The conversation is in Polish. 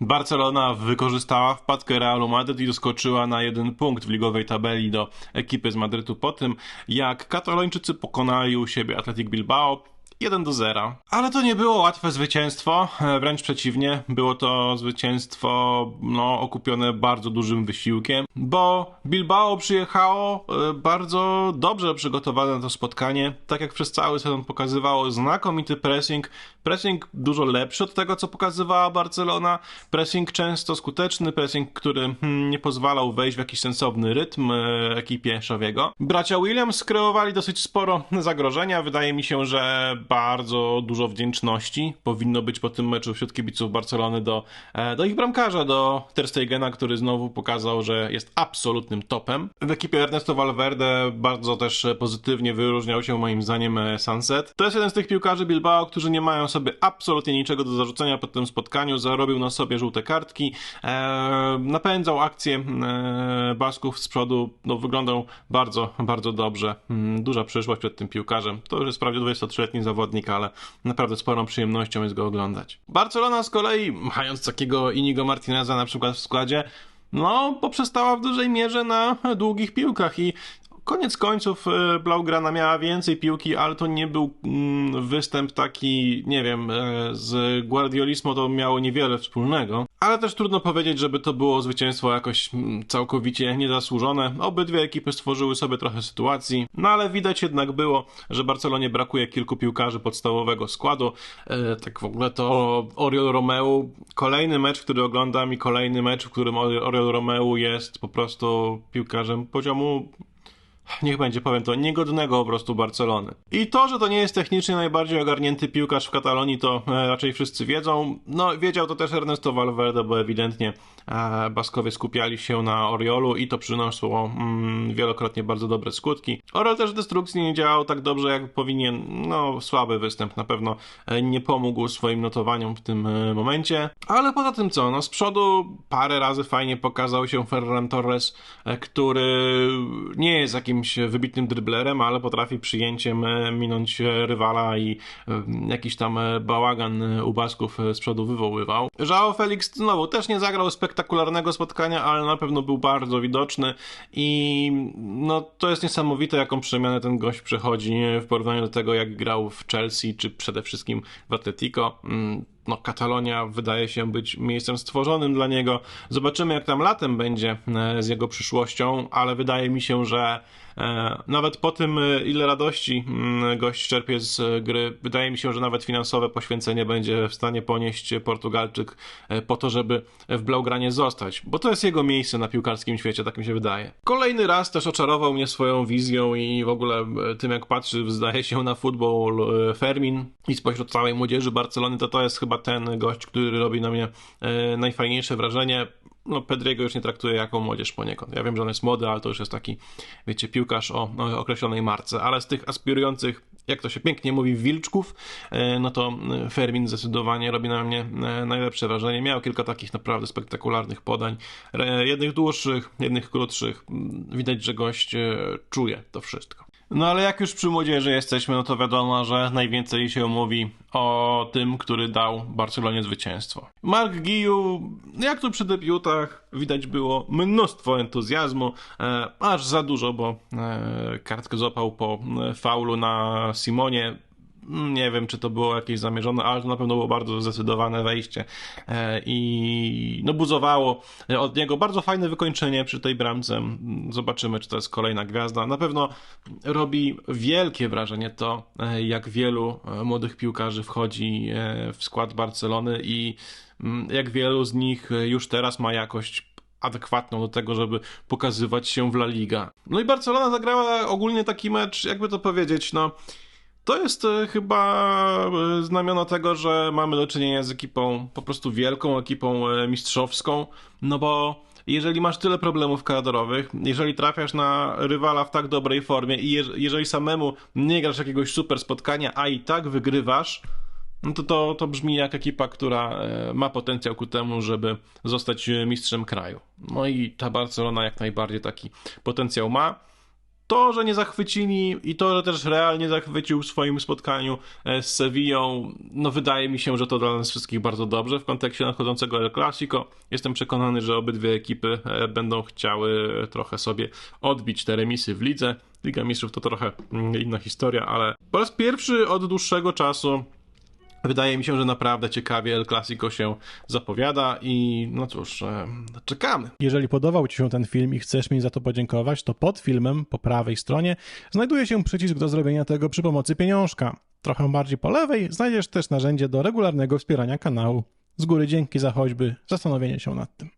Barcelona wykorzystała wpadkę Realu Madryt i doskoczyła na jeden punkt w ligowej tabeli do ekipy z Madrytu po tym, jak Katalończycy pokonali u siebie Athletic Bilbao 1 do 0. Ale to nie było łatwe zwycięstwo, e, wręcz przeciwnie, było to zwycięstwo no, okupione bardzo dużym wysiłkiem, bo Bilbao przyjechało e, bardzo dobrze przygotowane na to spotkanie, tak jak przez cały sezon pokazywało znakomity pressing, pressing dużo lepszy od tego, co pokazywała Barcelona, pressing często skuteczny, pressing, który hmm, nie pozwalał wejść w jakiś sensowny rytm e, ekipie Szawiego. Bracia Williams skreowali dosyć sporo zagrożenia, wydaje mi się, że bardzo dużo wdzięczności powinno być po tym meczu wśród kibiców Barcelony do, e, do ich bramkarza, do Ter Stegena, który znowu pokazał, że jest absolutnym topem. W ekipie Ernesto Valverde bardzo też pozytywnie wyróżniał się moim zdaniem e, Sunset. To jest jeden z tych piłkarzy Bilbao, którzy nie mają sobie absolutnie niczego do zarzucenia po tym spotkaniu, zarobił na sobie żółte kartki, e, napędzał akcję Basków z przodu, no wyglądał bardzo, bardzo dobrze. Duża przyszłość przed tym piłkarzem. To już jest prawie 23-letni zawodnik ale naprawdę sporą przyjemnością jest go oglądać. Barcelona z kolei, mając takiego Inigo Martineza na przykład w składzie, no, poprzestała w dużej mierze na długich piłkach i Koniec końców e, Blaugrana miała więcej piłki, ale to nie był mm, występ taki, nie wiem, e, z Guardiolismo to miało niewiele wspólnego. Ale też trudno powiedzieć, żeby to było zwycięstwo jakoś mm, całkowicie niezasłużone. Obydwie ekipy stworzyły sobie trochę sytuacji, no ale widać jednak było, że Barcelonie brakuje kilku piłkarzy podstawowego składu. E, tak w ogóle to Oriol Romeu, kolejny mecz, który oglądam i kolejny mecz, w którym Oriol Romeu jest po prostu piłkarzem poziomu niech będzie, powiem to, niegodnego po prostu Barcelony. I to, że to nie jest technicznie najbardziej ogarnięty piłkarz w Katalonii, to e, raczej wszyscy wiedzą. No, wiedział to też Ernesto Valverde, bo ewidentnie e, Baskowie skupiali się na Oriolu i to przyniosło mm, wielokrotnie bardzo dobre skutki. Oriol też destrukcji nie działał tak dobrze, jak powinien. No, słaby występ, na pewno e, nie pomógł swoim notowaniom w tym momencie. Ale poza tym co, no z przodu parę razy fajnie pokazał się Ferran Torres, który nie jest jakimś jakimś wybitnym dryblerem, ale potrafi przyjęciem e, minąć rywala i e, jakiś tam e, bałagan u Basków z przodu wywoływał. Joao Felix znowu też nie zagrał spektakularnego spotkania, ale na pewno był bardzo widoczny i no to jest niesamowite, jaką przemianę ten gość przechodzi w porównaniu do tego, jak grał w Chelsea, czy przede wszystkim w Atletico mm, no, Katalonia wydaje się być miejscem stworzonym dla niego. Zobaczymy, jak tam latem będzie z jego przyszłością, ale wydaje mi się, że E, nawet po tym, e, ile radości mm, gość czerpie z e, gry, wydaje mi się, że nawet finansowe poświęcenie będzie w stanie ponieść Portugalczyk po to, żeby w Blaugranie zostać, bo to jest jego miejsce na piłkarskim świecie, tak mi się wydaje. Kolejny raz też oczarował mnie swoją wizją i w ogóle tym, jak patrzy, zdaje się na futbol Fermin i spośród całej młodzieży Barcelony, to to jest chyba ten gość, który robi na mnie najfajniejsze wrażenie no Pedriego już nie traktuje jako młodzież poniekąd. Ja wiem, że on jest młody, ale to już jest taki, wiecie, piłkarz o, o określonej marce, ale z tych aspirujących, jak to się pięknie mówi, wilczków, e, no to e, Fermin zdecydowanie robi na mnie e, najlepsze wrażenie. Miał kilka takich naprawdę spektakularnych podań, jednych dłuższych, jednych krótszych. Widać, że gość czuje to wszystko. No ale jak już przy młodzieży jesteśmy, no to wiadomo, że najwięcej się mówi o tym, który dał Barcelonie zwycięstwo. Mark Giu, jak tu przy debiutach, widać było mnóstwo entuzjazmu, e, aż za dużo, bo e, kartkę złapał po e, faulu na Simonie, nie wiem, czy to było jakieś zamierzone, ale to na pewno było bardzo zdecydowane wejście e, i no buzowało od niego bardzo fajne wykończenie przy tej bramce. Zobaczymy, czy to jest kolejna gwiazda. Na pewno robi wielkie wrażenie to, e, jak wielu e, młodych piłkarzy wchodzi w skład Barcelony i mm, jak wielu z nich już teraz ma jakość adekwatną do tego, żeby pokazywać się w La Liga. No i Barcelona zagrała ogólnie taki mecz, jakby to powiedzieć, no to jest e, chyba e, znamiona tego, że mamy do czynienia z ekipą, po prostu wielką ekipą e, mistrzowską, no bo jeżeli masz tyle problemów kadrowych, jeżeli trafiasz na rywala w tak dobrej formie i jeżeli samemu nie grasz jakiegoś super spotkania, a i tak wygrywasz, no to, to to brzmi jak ekipa, która ma potencjał ku temu, żeby zostać mistrzem kraju. No i ta Barcelona jak najbardziej taki potencjał ma. To, że nie zachwycili i to, że też Real nie zachwycił w swoim spotkaniu e, z Sevillą, no wydaje mi się, że to dla nas wszystkich bardzo dobrze w kontekście nadchodzącego El Clasico. Jestem przekonany, że obydwie ekipy e, będą chciały trochę sobie odbić te remisy w lidze. Liga Mistrzów to trochę mm, inna historia, ale po raz pierwszy od dłuższego czasu Wydaje mi się, że naprawdę ciekawie El Clasico się zapowiada i no cóż, e, czekamy. Jeżeli podobał Ci się ten film i chcesz mi za to podziękować, to pod filmem po prawej stronie znajduje się przycisk do zrobienia tego przy pomocy pieniążka. Trochę bardziej po lewej znajdziesz też narzędzie do regularnego wspierania kanału. Z góry dzięki za choćby zastanowienie się nad tym.